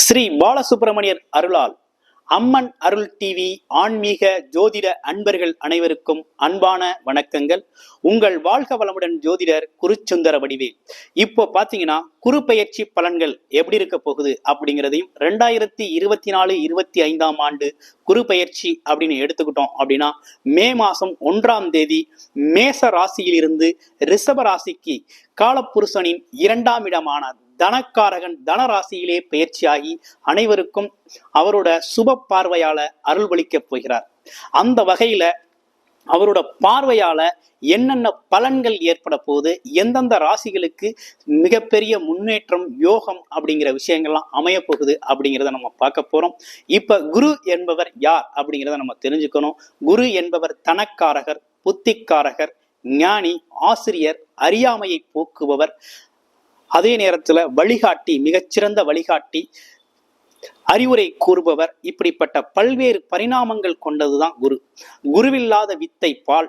ஸ்ரீ பாலசுப்பிரமணியர் அருளால் அம்மன் அருள் டிவி ஆன்மீக ஜோதிட அன்பர்கள் அனைவருக்கும் அன்பான வணக்கங்கள். உங்கள் வாழ்க வளமுடன் ஜோதிடர் குருச்சுந்தர வடிவேல் இப்போ பாத்தீங்கன்னா குரு பலன்கள் எப்படி இருக்க போகுது அப்படிங்கிறதையும் ரெண்டாயிரத்தி இருபத்தி நாலு இருபத்தி ஐந்தாம் ஆண்டு குரு அப்படின்னு எடுத்துக்கிட்டோம் அப்படின்னா மே மாசம் ஒன்றாம் தேதி மேச ராசியிலிருந்து ரிஷப ராசிக்கு காலப்புருஷனின் இரண்டாம் இடமான தனக்காரகன் தனராசியிலே பயிற்சியாகி அனைவருக்கும் அவரோட சுப பார்வையால அருள்வளிக்கப் போகிறார். அந்த வகையில அவரோட பார்வையால என்னென்ன பலன்கள் ஏற்பட போகுது எந்தெந்த ராசிகளுக்கு மிகப்பெரிய முன்னேற்றம் யோகம் அப்படிங்கிற விஷயங்கள்லாம் அமைய போகுது அப்படிங்கிறத நம்ம பார்க்க போறோம். இப்ப குரு என்பவர் யார் அப்படிங்கிறத நம்ம தெரிஞ்சுக்கணும். குரு என்பவர் தனக்காரகர் புத்திக்காரகர் ஞானி ஆசிரியர் அறியாமையை போக்குபவர். அதே நேரத்துல வழிகாட்டி மிகச்சிறந்த வழிகாட்டி அறிவுரை கூறுபவர் இப்படிப்பட்ட பல்வேறு பரிணாமங்கள் கொண்டதுதான் குரு. குருவில்லாத வித்தை பால்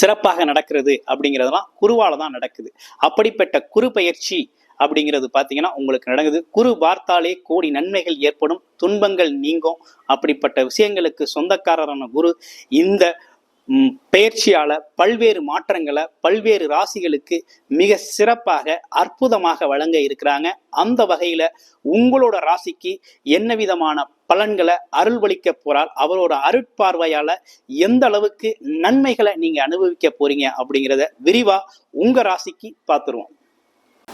சிறப்பாக நடக்கிறது அப்படிங்கிறதெல்லாம் குருவால தான் நடக்குது. அப்படிப்பட்ட குரு பயிற்சி அப்படிங்கிறது பார்த்தீங்கன்னா உங்களுக்கு நடக்குது. குரு பார்த்தாலே கோடி நன்மைகள் ஏற்படும் துன்பங்கள் நீங்கும். அப்படிப்பட்ட விஷயங்களுக்கு சொந்தக்காரரான குரு இந்த பயிற்சியால பல்வேறு மாற்றங்களை பல்வேறு ராசிகளுக்கு மிக சிறப்பாக அற்புதமாக வழங்க இருக்கிறாங்க. அந்த வகையில உங்களோட ராசிக்கு என்ன விதமான பலன்களை அருள்வளிக்க போறால் அவரோட அருட்பார்வையால எந்த அளவுக்கு நன்மைகளை நீங்க அனுபவிக்க போறீங்க அப்படிங்கிறத விரிவா உங்க ராசிக்கு பார்த்துருவோம்.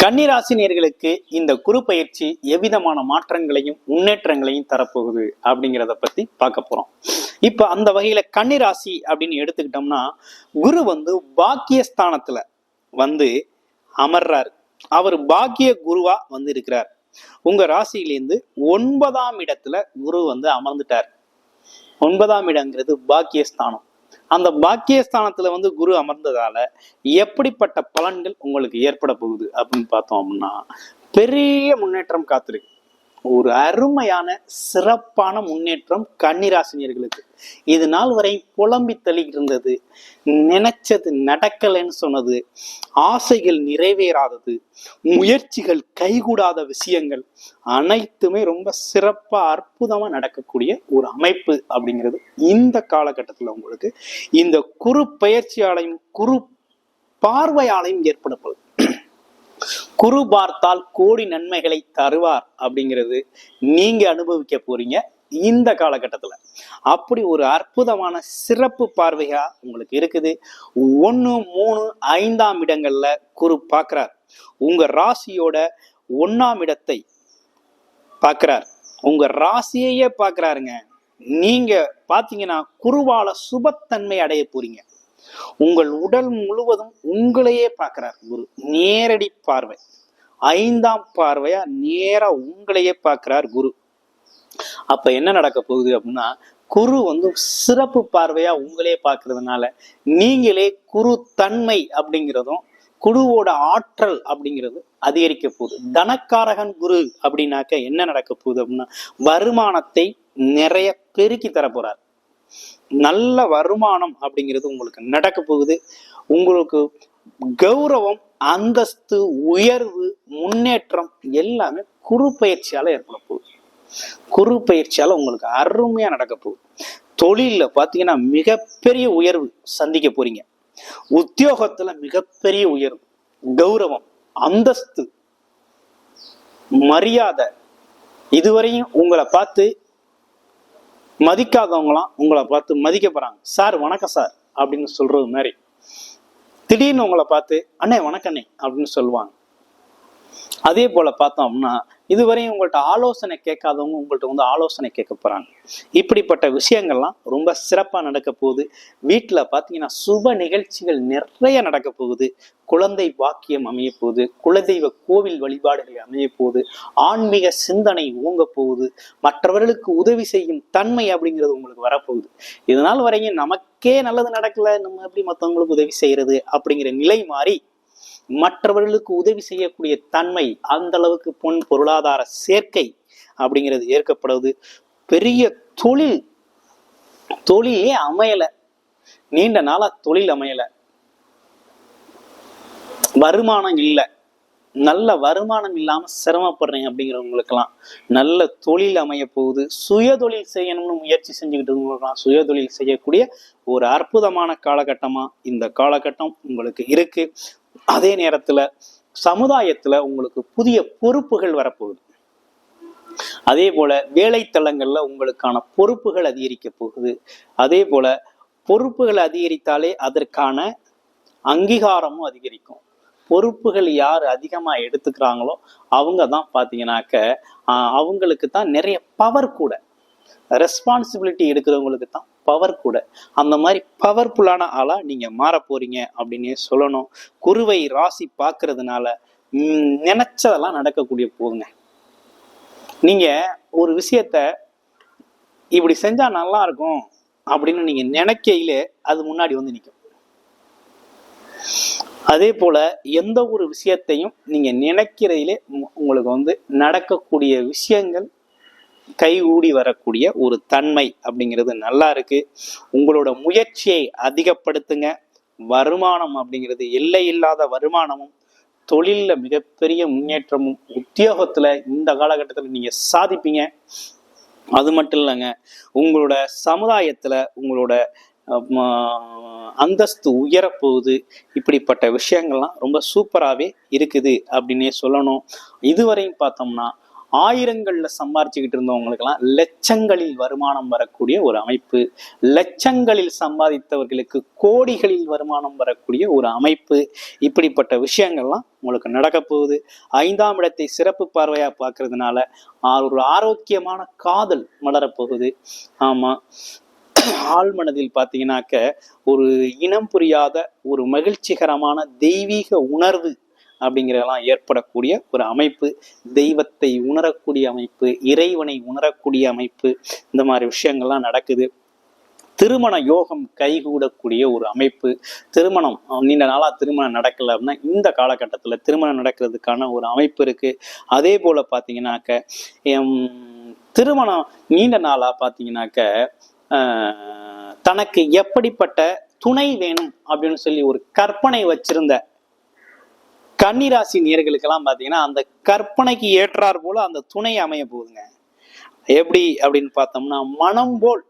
கன்னிராசினியர்களுக்கு இந்த குரு பயிற்சி எவ்விதமான மாற்றங்களையும் முன்னேற்றங்களையும் தரப்போகுது அப்படிங்கிறத பத்தி பார்க்க போறோம். இப்ப அந்த வகையில கன்னிராசி அப்படின்னு எடுத்துக்கிட்டோம்னா குரு வந்து பாக்கியஸ்தானத்துல வந்து அமர்றாரு. அவர் பாக்கிய குருவா வந்து இருக்கிறார். உங்க ராசியிலேருந்து ஒன்பதாம் இடத்துல குரு வந்து அமர்ந்துட்டார். ஒன்பதாம் இடங்கிறது பாக்கியஸ்தானம். அந்த பாக்கியஸ்தானத்துல வந்து குரு அமர்ந்ததால எப்படிப்பட்ட பலன்கள் உங்களுக்கு ஏற்பட போகுது அப்படின்னு பார்த்தோம் அப்படின்னா பெரிய முன்னேற்றம் காத்திருக்கு. ஒரு அருமையான சிறப்பான முன்னேற்றம் கன்னிராசினியர்களுக்கு. இது நாள் வரை புலம்பி தள்ளிக்கிட்டு இருந்தது நினைச்சது நடக்கலைன்னு சொன்னது. ஆசைகள் நிறைவேறாதது. முயற்சிகள் கைகூடாத விஷயங்கள். அனைத்துமே ரொம்ப சிறப்பா அற்புதமா நடக்கக்கூடிய ஒரு அமைப்பு அப்படிங்கிறது இந்த காலகட்டத்தில் உங்களுக்கு. இந்த குறு பயிற்சியாலையும் குரு பார்வையாலையும் ஏற்படப்படும் குரு பார்த்தால் கோடி நன்மைகளை தருவார் அப்படிங்கிறது நீங்க அனுபவிக்க போறீங்க இந்த காலகட்டத்தில். அப்படி ஒரு அற்புதமான சிறப்பு பார்வையா உங்களுக்கு இருக்குது. ஒன்று மூணு ஐந்தாம் இடங்கள்ல குரு பார்க்கிறார். உங்க ராசியோட ஒன்னாம் இடத்தை பார்க்கிறார். உங்க ராசியையே பார்க்கிறாருங்க. நீங்க பாத்தீங்கன்னா குருவால சுபத்தன்மை அடைய போறீங்க. உங்கள் உடல் முழுவதும் உங்களையே பார்க்கிறார் குரு. நேரடி பார்வை. ஐந்தாம் பார்வையா நேரா உங்களையே பார்க்கிறார் குரு. அப்ப என்ன நடக்க போகுது அப்படின்னா குரு வந்து சிறப்பு பார்வையா உங்களே பார்க்கறதுனால நீங்களே குரு தன்மை அப்படிங்கிறதும் குருவோட ஆற்றல் அப்படிங்கிறது அதிகரிக்க போகுது. தனக்காரகன் குரு அப்படின்னாக்க என்ன நடக்க போகுது அப்படின்னா வருமானத்தை நிறைய பெருக்கி தர போறார் நல்ல வருமானம் அப்படிங்கிறது உங்களுக்கு நடக்க போகுது. உங்களுக்கு கௌரவம் அந்தஸ்து உயர்வு முன்னேற்றம் எல்லாமே குறு பயிற்சியால ஏற்பட போகுது. குரு பயிற்சியால உங்களுக்கு அருமையா நடக்க போகுது. தொழில பாத்தீங்கன்னா மிகப்பெரிய உயர்வு சந்திக்க போறீங்க. உத்தியோகத்துல மிகப்பெரிய உயர்வு கௌரவம் அந்தஸ்து மரியாதை. இதுவரையும் உங்களை பார்த்து மதிக்காதவங்களாம் உங்களை பார்த்து மதிக்க போறாங்க. சார் வணக்கம் சார் அப்படின்னு சொல்றது மாதிரி. திடீர்னு உங்களை பார்த்து அண்ணே வணக்கண்ணே அப்படின்னு சொல்லுவாங்க. அதே போல பார்த்தோம் அப்படின்னா இதுவரையும் உங்கள்கிட்ட ஆலோசனை கேட்காதவங்க உங்கள்கிட்ட வந்து ஆலோசனை கேட்க போகிறாங்க இப்படிப்பட்ட விஷயங்கள்லாம் ரொம்ப சிறப்பாக நடக்க போகுது. வீட்டில் பார்த்தீங்கன்னா சுப நிகழ்ச்சிகள் நிறைய நடக்க போகுது. குழந்தை வாக்கியம் அமைய போகுது. குலதெய்வ கோவில் வழிபாடுகள் அமைய போகுது. ஆன்மீக சிந்தனை ஓங்க போகுது. மற்றவர்களுக்கு உதவி செய்யும் தன்மை அப்படிங்கிறது உங்களுக்கு வரப்போகுது இதனால் வரையும் நமக்கே நல்லது நடக்கல. நம்ம எப்படி மற்றவங்களுக்கு உதவி செய்யறது அப்படிங்கிற நிலை மாறி மற்றவர்களுக்கு உதவி செய்யக்கூடிய தன்மை அந்த அளவுக்கு பொன் பொருளாதார சேர்க்கை அப்படிங்கிறது ஏற்கப்படுவது. பெரிய தொழில் தொழிலே அமையல. நீண்ட நாளா தொழில் அமையல. வருமானம் இல்லை. நல்ல வருமானம் இல்லாம சிரமப்படுறேன் அப்படிங்கிறவங்களுக்கெல்லாம் நல்ல தொழில் அமைய போகுது. சுய தொழில் செய்யணும்னு முயற்சி செஞ்சுக்கிட்டு இருக்கவங்களுக்கெல்லாம் சுய தொழில் செய்யக்கூடிய ஒரு அற்புதமான காலகட்டமா இந்த காலகட்டம் உங்களுக்கு இருக்கு. அதே நேரத்துல சமுதாயத்துல உங்களுக்கு புதிய பொறுப்புகள் வரப்போகுது. அதே போல வேலைத்தளங்கள்ல உங்களுக்கான பொறுப்புகள் அதிகரிக்க போகுது. அதே போல பொறுப்புகள் அதிகரித்தாலே அதற்கான அங்கீகாரமும் அதிகரிக்கும். பொறுப்புகள் யார் அதிகமா எடுத்துக்கிறாங்களோ அவங்க தான் பாத்தீங்கன்னாக்க அவங்களுக்கு தான் நிறைய பவர் கூட. ரெஸ்பான்சிபிலிட்டி எடுக்கிறவங்களுக்கு தான் பவர் கூட. அந்த மாதிரி பவர்ஃபுல்லான ஆளா நீங்க மாற போறீங்க அப்படின்னே சொல்லணும். குருவை ராசி பார்க்கறதுனால நினைச்சதெல்லாம் நடக்கக்கூடிய போகுங்க. நீங்க ஒரு விஷயத்த இப்படி செஞ்சா நல்லா இருக்கும் அப்படின்னு நீங்க நினைக்கையிலே அது முன்னாடி வந்து நிற்கும் அதே போல எந்த ஒரு விஷயத்தையும் நீங்க நினைக்கிறதிலே உங்களுக்கு வந்து நடக்கக்கூடிய விஷயங்கள் கைகூடி வரக்கூடிய ஒரு தன்மை அப்படிங்கிறது நல்லா இருக்கு. உங்களோட முயற்சியை அதிகப்படுத்துங்க. வருமானம் அப்படிங்கிறது எல்லை இல்லாத வருமானமும் தொழிலில் மிகப்பெரிய முன்னேற்றமும் உத்தியோகத்தில் இந்த காலகட்டத்தில் நீங்கள் சாதிப்பீங்க. அது மட்டும் இல்லைங்க உங்களோட சமுதாயத்தில் உங்களோட அந்தஸ்து உயரப்போகுது. இப்படிப்பட்ட விஷயங்கள்லாம் ரொம்ப சூப்பராகவே இருக்குது அப்படின்னே சொல்லணும். இதுவரையும் பார்த்தோம்னா ஆயிரங்கள்ல சம்பாரிச்சுக்கிட்டு இருந்தவங்களுக்கெல்லாம் லட்சங்களில் வருமானம் வரக்கூடிய ஒரு அமைப்பு லட்சங்களில் சம்பாதித்தவர்களுக்கு கோடிகளில் வருமானம் வரக்கூடிய ஒரு அமைப்பு. இப்படிப்பட்ட விஷயங்கள்லாம் உங்களுக்கு நடக்க போகுது. ஐந்தாம் இடத்தை சிறப்பு பார்வையா பார்க்கறதுனால ஒரு ஆரோக்கியமான காதல் மலரப்போகுது ஆமா. ஆழ்மனதில் பார்த்தீங்கன்னாக்க ஒரு இனம் புரியாத ஒரு மகிழ்ச்சிகரமான தெய்வீக உணர்வு அப்படிங்கிறதெல்லாம் ஏற்படக்கூடிய ஒரு அமைப்பு தெய்வத்தை உணரக்கூடிய அமைப்பு இறைவனை உணரக்கூடிய அமைப்பு இந்த மாதிரி விஷயங்கள்லாம் நடக்குது. திருமண யோகம் கைகூடக்கூடிய ஒரு அமைப்பு. திருமணம் நீண்ட நாளாக திருமணம் நடக்கல அப்படின்னா இந்த காலகட்டத்தில் திருமணம் நடக்கிறதுக்கான ஒரு அமைப்பு இருக்குது அதே போல் பார்த்தீங்கன்னாக்க திருமணம் நீண்ட நாளாக பார்த்தீங்கன்னாக்க தனக்கு எப்படிப்பட்ட துணை வேணும் அப்படின்னு சொல்லி ஒரு கற்பனை வச்சிருந்த கன்னிராசி நேர்களுக்கெல்லாம் பார்த்தீங்கன்னா அந்த கற்பனைக்கு ஏற்றார் போல அந்த துணை அமைய போகுதுங்க. எப்படி அப்படின்னு பார்த்தோம்னா மனம் போல்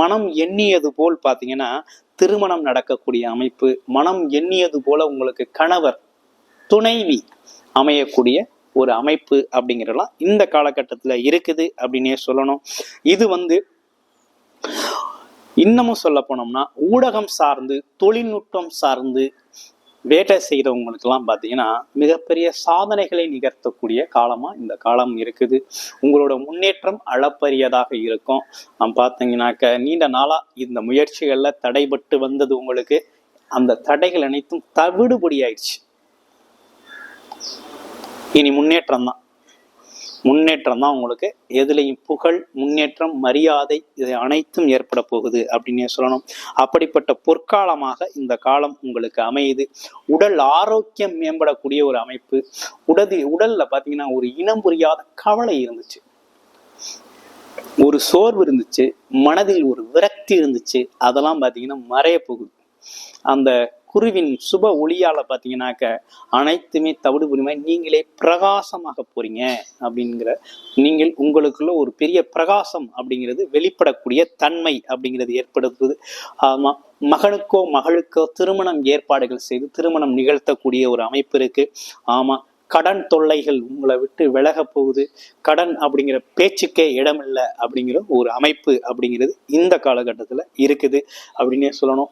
மனம் எண்ணியது போல் பார்த்தீங்கன்னா திருமணம் நடக்கக்கூடிய அமைப்பு மனம் எண்ணியது போல உங்களுக்கு கணவர் துணைவி அமையக்கூடிய ஒரு அமைப்பு அப்படிங்கிறதெல்லாம் இந்த காலகட்டத்தில் இருக்குது அப்படின்னே சொல்லணும். இது வந்து இன்னமும் சொல்ல போனோம்னா ஊடகம் சார்ந்து தொழில்நுட்பம் சார்ந்து வேட்டை செய்கிறவங்களுக்கெல்லாம் பார்த்தீங்கன்னா மிகப்பெரிய சாதனைகளை நிகழ்த்தக்கூடிய காலமாக இந்த காலம் இருக்குது. உங்களோட முன்னேற்றம் அளப்பரியதாக இருக்கும். நான் பார்த்தீங்கன்னாக்க நீண்ட நாளாக இந்த முயற்சிகளில் தடைபட்டு வந்தது உங்களுக்கு. அந்த தடைகள் அனைத்தும் தவிடுபடி ஆயிடுச்சு இனி முன்னேற்றம் தான். முன்னேற்றம் தான் உங்களுக்கு. எதுலேயும் புகழ் முன்னேற்றம் மரியாதை இது அனைத்தும் ஏற்பட போகுது அப்படின்னே சொல்லணும். அப்படிப்பட்ட பொற்காலமாக இந்த காலம் உங்களுக்கு அமையுது. உடல் ஆரோக்கியம் மேம்படக்கூடிய ஒரு அமைப்பு. உடது உடல்ல பார்த்தீங்கன்னா ஒரு இனம் புரியாத கவலை இருந்துச்சு. ஒரு சோர்வு இருந்துச்சு. மனதில் ஒரு விரக்தி இருந்துச்சு. அதெல்லாம் பார்த்தீங்கன்னா மறைய போகுது. அந்த குருவின் சுப ஒளியால பாத்தீங்கன்னாக்க அனைத்துமே தவிடு புரிமை நீங்களே பிரகாசமாக போறீங்க அப்படிங்கிற நீங்கள் உங்களுக்குள்ள ஒரு பெரிய பிரகாசம் அப்படிங்கிறது வெளிப்படக்கூடிய தன்மை அப்படிங்கிறது ஏற்படுத்துவது ஆமா மகனுக்கோ மகளுக்கோ திருமணம் ஏற்பாடுகள் செய்து திருமணம் நிகழ்த்தக்கூடிய ஒரு அமைப்பு இருக்கு. ஆமா கடன் தொல்லைகள் உங்களை விட்டு விலக போகுது. கடன் அப்படிங்கிற பேச்சுக்கே இடமில்லை அப்படிங்கிற ஒரு அமைப்பு அப்படிங்கிறது இந்த காலகட்டத்தில் இருக்குது அப்படின்னே சொல்லணும்.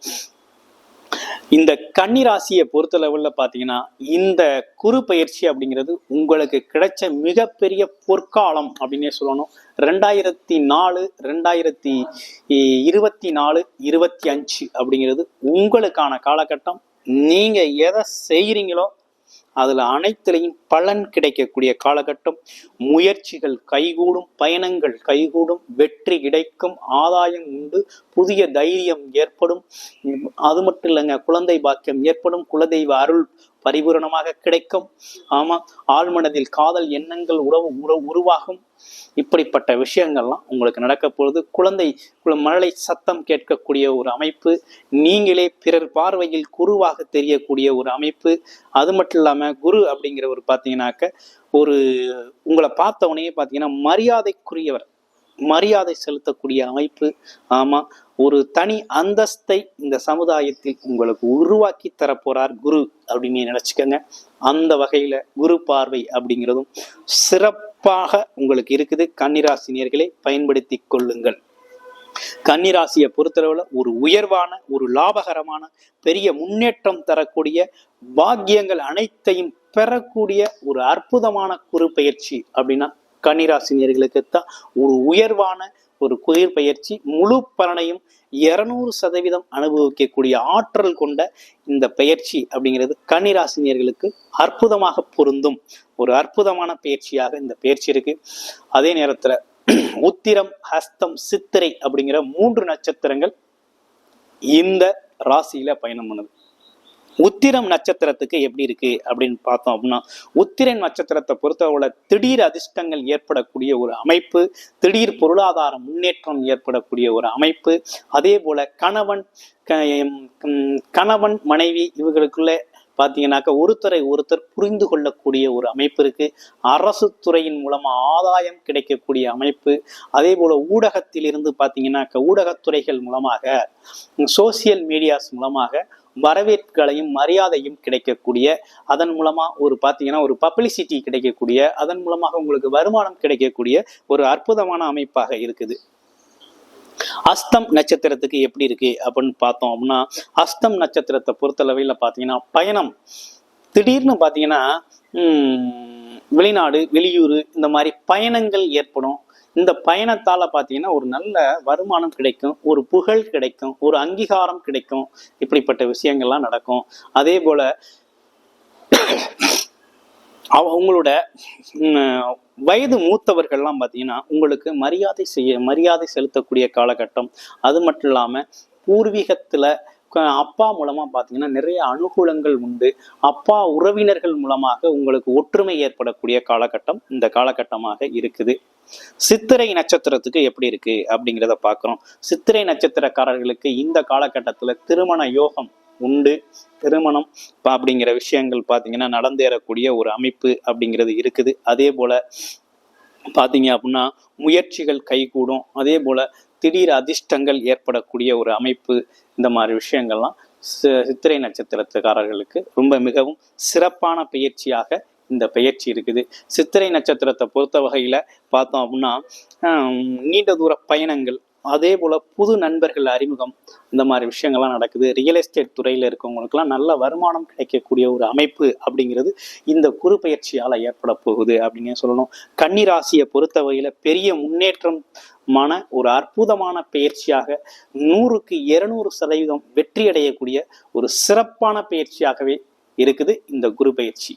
இந்த கன்னிராசியை லெவலில் பாத்தீங்கன்னா இந்த குரு பயிற்சி அப்படிங்கிறது உங்களுக்கு கிடைச்ச மிகப்பெரிய பொற்காலம் அப்படின்னே சொல்லணும். ரெண்டாயிரத்தி நாலு ரெண்டாயிரத்தி இருபத்தி நாலு இருபத்தி அஞ்சு அப்படிங்கிறது உங்களுக்கான காலகட்டம். நீங்க எதை செய்கிறீங்களோ அதுல அனைத்திலையும் பலன் கிடைக்கக்கூடிய காலகட்டம். முயற்சிகள் கைகூடும் பயணங்கள் கைகூடும் வெற்றி கிடைக்கும் ஆதாயம் உண்டு புதிய தைரியம் ஏற்படும். அது மட்டும் இல்லைங்க குழந்தை பாக்கியம் ஏற்படும் குலதெய்வ அருள் பரிபூரணமாக கிடைக்கும். ஆமா ஆழ்மனதில் காதல் எண்ணங்கள் உறவு உறவு உருவாகும். இப்படிப்பட்ட விஷயங்கள்லாம் உங்களுக்கு நடக்க போகுது குழந்தை மழலை சத்தம் கேட்கக்கூடிய ஒரு அமைப்பு நீங்களே பிறர் பார்வையில் குருவாக தெரியக்கூடிய ஒரு அமைப்பு அது மட்டும் இல்லாமல் குரு அப்படிங்கிற ஒரு பார்த்தீங்கன்னாக்க ஒரு உங்களை பார்த்தவனையே பார்த்தீங்கன்னா மரியாதைக்குரியவர் மரியாதை செலுத்தக்கூடிய அமைப்பு. ஆமா ஒரு தனி அந்தஸ்தை இந்த சமுதாயத்தில் உங்களுக்கு உருவாக்கி தரப்போறார் குரு அப்படின்னு நினைச்சுக்கோங்க. அந்த வகையில குரு பார்வை அப்படிங்கிறதும் சிறப்பு சிறப்பாக உங்களுக்கு இருக்குது. கன்னிராசினியர்களை பயன்படுத்தி கொள்ளுங்கள். கன்னிராசியை பொறுத்தளவுல ஒரு உயர்வான ஒரு லாபகரமான பெரிய முன்னேற்றம் தரக்கூடிய பாக்கியங்கள் அனைத்தையும் பெறக்கூடிய ஒரு அற்புதமான குரு பயிற்சி அப்படின்னா கன்னிராசினியர்களுக்கு தான் ஒரு உயர்வான ஒரு குளிர் பயிற்சி முழு பலனையும் இருநூறு சதவீதம் அனுபவிக்கக்கூடிய ஆற்றல் கொண்ட இந்த பயிற்சி அப்படிங்கிறது கன்னிராசினியர்களுக்கு அற்புதமாக பொருந்தும். ஒரு அற்புதமான பயிற்சியாக இந்த பயிற்சி இருக்கு. அதே நேரத்துல உத்திரம் ஹஸ்தம் சித்திரை அப்படிங்கிற மூன்று நட்சத்திரங்கள் இந்த ராசியில பயணம் பண்ணுது. உத்திரம் நட்சத்திரத்துக்கு எப்படி இருக்கு அப்படின்னு பார்த்தோம் அப்படின்னா உத்திரன் நட்சத்திரத்தை பொறுத்தவரை திடீர் அதிர்ஷ்டங்கள் ஏற்படக்கூடிய ஒரு அமைப்பு திடீர் பொருளாதார முன்னேற்றம் ஏற்படக்கூடிய ஒரு அமைப்பு. அதே போல கணவன் கணவன் மனைவி இவர்களுக்குள்ள பார்த்தீங்கன்னாக்கா ஒருத்தரை ஒருத்தர் புரிந்து கொள்ளக்கூடிய ஒரு அமைப்பு இருக்கு. அரசு துறையின் மூலமா ஆதாயம் கிடைக்கக்கூடிய அமைப்பு. அதே போல ஊடகத்திலிருந்து பார்த்தீங்கன்னாக்கா ஊடகத்துறைகள் மூலமாக சோசியல் மீடியாஸ் மூலமாக வரவேற்புகளையும் மரியாதையும் கிடைக்கக்கூடிய அதன் மூலமா ஒரு பார்த்தீங்கன்னா ஒரு பப்ளிசிட்டி கிடைக்கக்கூடிய அதன் மூலமாக உங்களுக்கு வருமானம் கிடைக்கக்கூடிய ஒரு அற்புதமான அமைப்பாக இருக்குது. அஸ்தம் நட்சத்திரத்துக்கு எப்படி இருக்கு அப்படின்னு பார்த்தோம் அப்படின்னா அஸ்தம் நட்சத்திரத்தை பொறுத்தளவையில் பார்த்தீங்கன்னா பயணம். திடீர்னு பார்த்தீங்கன்னா வெளிநாடு வெளியூர் இந்த மாதிரி பயணங்கள் ஏற்படும். இந்த பயணத்தால் பார்த்தீங்கன்னா ஒரு நல்ல வருமானம் கிடைக்கும் ஒரு புகழ் கிடைக்கும் ஒரு அங்கீகாரம் கிடைக்கும். இப்படிப்பட்ட விஷயங்கள்லாம் நடக்கும். அதே போல் அவங்களோட வயது மூத்தவர்கள்லாம் பார்த்தீங்கன்னா உங்களுக்கு மரியாதை செய்ய மரியாதை செலுத்தக்கூடிய காலகட்டம். அது மட்டும் இல்லாமல் பூர்வீகத்தில் அப்பா மூலமாக பார்த்தீங்கன்னா நிறைய அனுகூலங்கள் உண்டு. அப்பா உறவினர்கள் மூலமாக உங்களுக்கு ஒற்றுமை ஏற்படக்கூடிய காலகட்டம் இந்த காலகட்டமாக இருக்குது. சித்திரை நட்சத்திரத்துக்கு எப்படி இருக்கு அப்படிங்கிறத பார்க்குறோம் சித்திரை நட்சத்திரக்காரர்களுக்கு இந்த காலகட்டத்தில் திருமண யோகம் உண்டு. திருமணம் அப்படிங்கிற விஷயங்கள் பார்த்தீங்கன்னா நடந்தேறக்கூடிய ஒரு அமைப்பு அப்படிங்கிறது இருக்குது. அதே போல பார்த்தீங்க அப்படின்னா முயற்சிகள் கைகூடும். அதே போல திடீர் அதிர்ஷ்டங்கள் ஏற்படக்கூடிய ஒரு அமைப்பு இந்த மாதிரி விஷயங்கள்லாம் சித்திரை நட்சத்திரத்துக்காரர்களுக்கு ரொம்ப மிகவும் சிறப்பான பயிற்சியாக இந்த பயிற்சி இருக்குது. சித்திரை நட்சத்திரத்தை பொறுத்த வகையில் பார்த்தோம் அப்படின்னா நீண்ட தூர பயணங்கள் அதே போல் புது நண்பர்கள் அறிமுகம் இந்த மாதிரி விஷயங்கள்லாம் நடக்குது. ரியல் எஸ்டேட் துறையில் இருக்கவங்களுக்குலாம் நல்ல வருமானம் கிடைக்கக்கூடிய ஒரு அமைப்பு அப்படிங்கிறது இந்த குறு பயிற்சியால் ஏற்பட போகுது அப்படின்னு சொல்லணும். கன்னிராசியை பொறுத்தவரையில் பெரிய முன்னேற்றம் மன ஒரு அற்புதமான பயிற்சியாக நூறுக்கு இருநூறு சதவீதம் வெற்றி அடையக்கூடிய ஒரு சிறப்பான பயிற்சியாகவே இருக்குது இந்த குரு பயிற்சி.